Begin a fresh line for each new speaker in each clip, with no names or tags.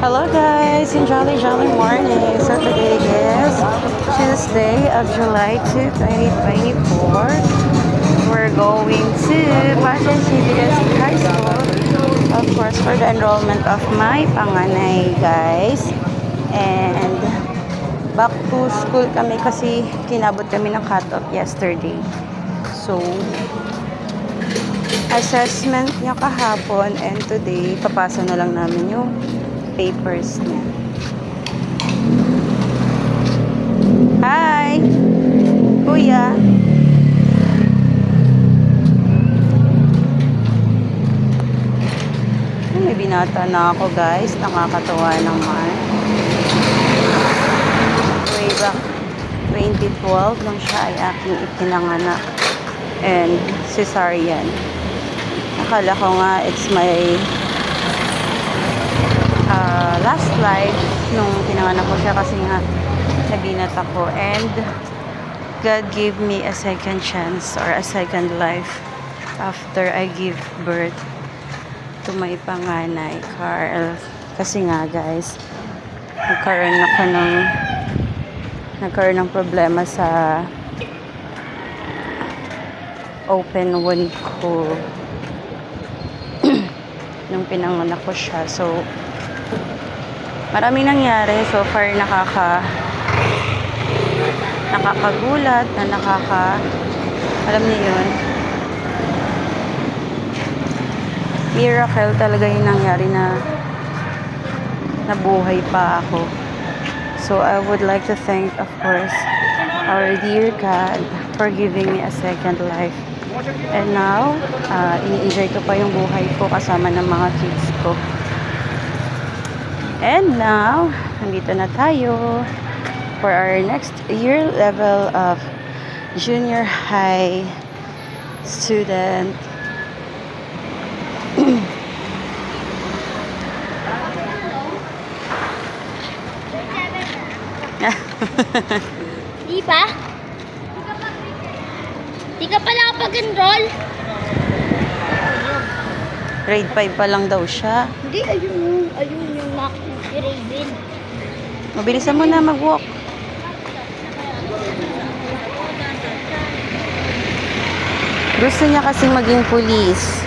Hello guys, in Jolly Jolly Morning. So today is Tuesday of July 2, 2024. We're going to Pasay CBS High School. Of course, for the enrollment of my panganay guys. And back to school kami kasi kinabot kami ng cut-off yesterday. So, assessment niya kahapon and today, papasa na lang namin yung papers niya. Hi! Kuya! Ay, May binata na ako guys. Nakakatawa naman. Way back 2012 nung siya ay aking ipinanganak. And cesarean. Akala ko nga it's my last life nung pinanganak ko siya kasi nga nabinat ako. And God gave me a second chance or a second life after I give birth to my panganay Carl. Kasi nga guys nagkaroon ako ng nagkaroon ng problema sa open wound ko. Nung pinanganak ko siya. So, maraming nangyari. So far, nakaka nakakagulat na nakaka alam niyo yun. Miracle talaga yung nangyari na nabuhay pa ako. So I would like to thank of course our dear God for giving me a second life. And now uh, ini-enjoy ko pa yung buhay ko kasama ng mga kids ko And now, nandito na tayo for our next year level of junior high student.
Di ba? Di ka pala kapag-enroll?
Grade 5 pa lang daw siya.
Hindi, ayun ayun.
Mabilisan mo na mag-walk. Gusto niya kasi maging police.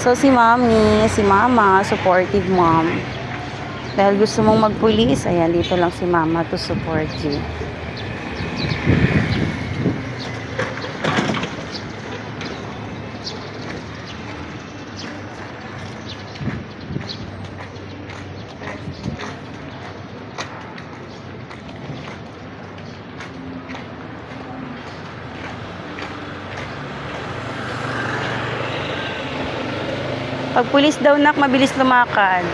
So si mami, si mama, supportive mom. Dahil gusto mong mag-police, ayan, dito lang si mama to support you. Pag pulis daw nak, mabilis lumakad.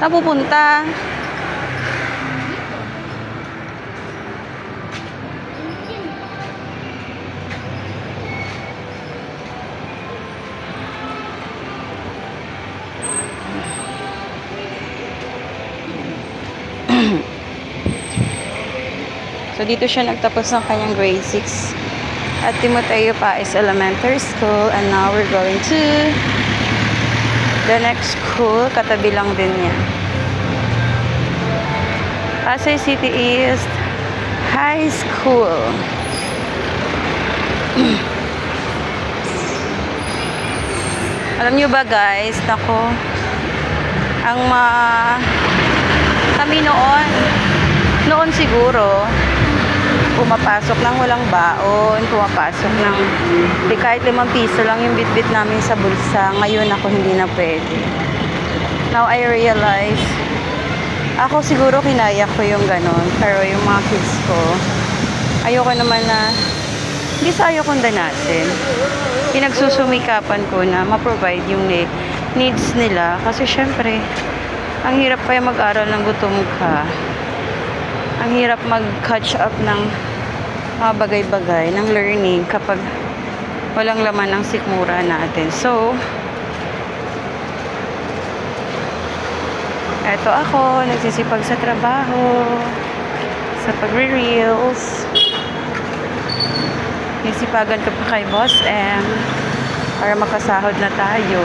Saan pupunta? So, dito siya nagtapos ng kanyang grade 6 at Timoteo pa is elementary school. And now we're going to the next school. Katabi lang din niya Pasay City East High School. Alam nyo ba guys nako ang ma kami noon noon siguro pumapasok ng walang baon, pumapasok ng di kahit limang piso lang yung bitbit namin sa bulsa. Ngayon ako hindi na pwede. Now I realize, ako siguro kinaya ko yung ganon, pero yung mga kids ko, ayoko naman na, hindi sa ayoko danasin. Pinagsusumikapan ko na ma-provide yung ne- needs nila. Kasi syempre, ang hirap pa yung mag-aral ng gutom ka ang hirap mag-catch up ng mga bagay-bagay, ng learning kapag walang laman ang sikmura natin. So, eto ako, nagsisipag sa trabaho, sa pagre-reels. Nisipagan ko pa kay Boss M para makasahod na tayo.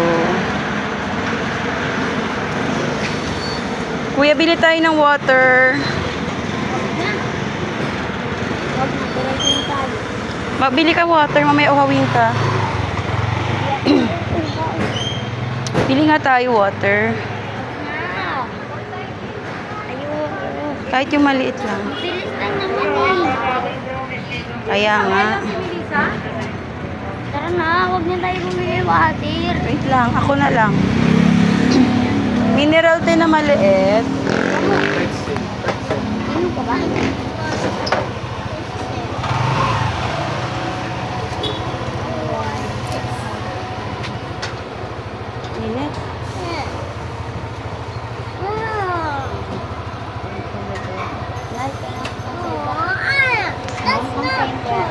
Kuya, bili tayo ng water. Mabili ka water, mamaya uhawin ka. Bili nga tayo water. Kahit yung maliit lang. Kaya nga.
Tara na, huwag na tayo bumili water.
Wait lang, ako na lang. Mineral tea na maliit.
Ano ka ba?
Minit.
That's not good.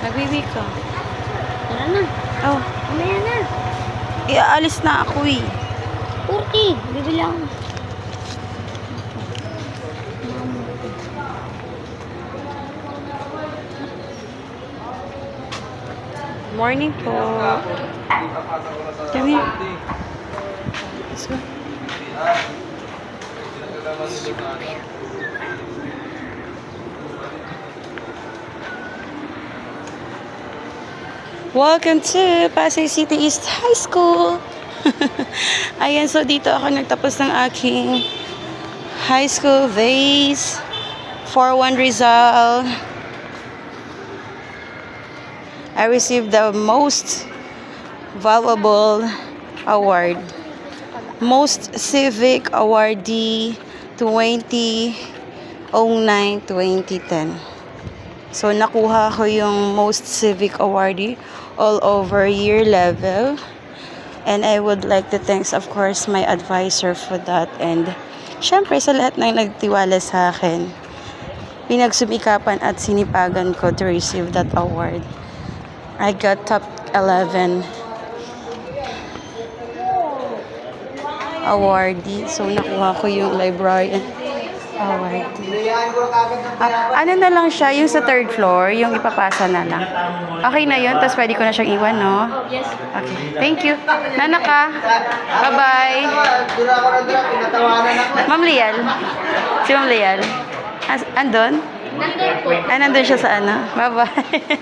Nagwiwi ka.
Tara na.
Oh,
Mamaya na.
iaalis na ako eh.
Turkey. Bibili ako.
Morning po. Here. Let's go. Welcome to Pasay City East High School. Ayan, so dito ako nagtapos ng aking high school days. 4-1 Rizal. I received the most valuable award. Most Civic Awardee 2009-2010. So, nakuha ko yung Most Civic Awardee all over year level. And I would like to thanks, of course, my advisor for that. And, syempre, sa lahat ng nagtiwala sa akin, pinagsumikapan at sinipagan ko to receive that award. I got top 11 awardee. So, nakuha ko yung librarian awardee. Ah, ano na lang siya, yung sa third floor, yung ipapasa na lang. Okay na yun, tapos pwede ko na siyang iwan, no?
Yes.
Okay, thank you. Nanaka. Bye-bye. Ma'am Lial. Si Ma'am Lial. As, andon?
Nandun po.
Ah, nandun siya sa ano. Bye-bye.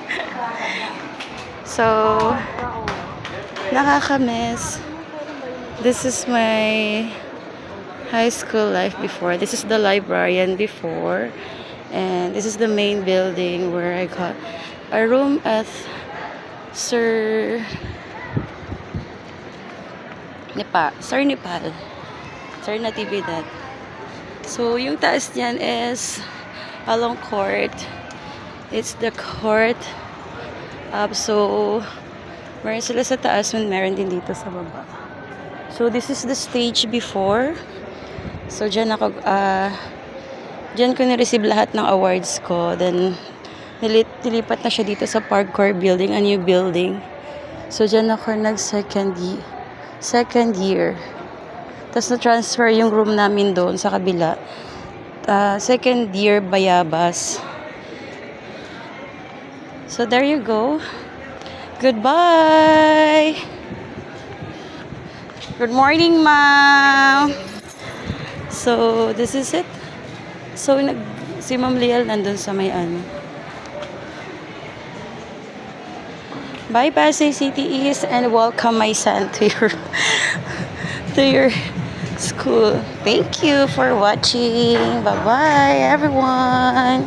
so, nakakamiss. This is my high school life before. This is the librarian before. And this is the main building where I got a room at Sir Nepal. Sir Nepal. Sir Natividad. So, yung taas niyan is along court. It's the court. Up, so, meron sila sa taas, meron din dito sa baba. So, this is the stage before. So, dyan ako, ah, dyan ko na-receive lahat ng awards ko. Then, nilit, nilipat na siya dito sa Parkour Building, a new building. So, dyan ako nag-second year. Second year. Tapos na-transfer yung room namin doon sa kabila. Ah, second year, Bayabas. So, there you go. Goodbye! Good morning, ma'am! So, this is it. So, nag, si Ma'am Liel nandun sa may ano. Bye, Pasay City East, and welcome my son to your, to your school. Thank you for watching. Bye-bye, everyone.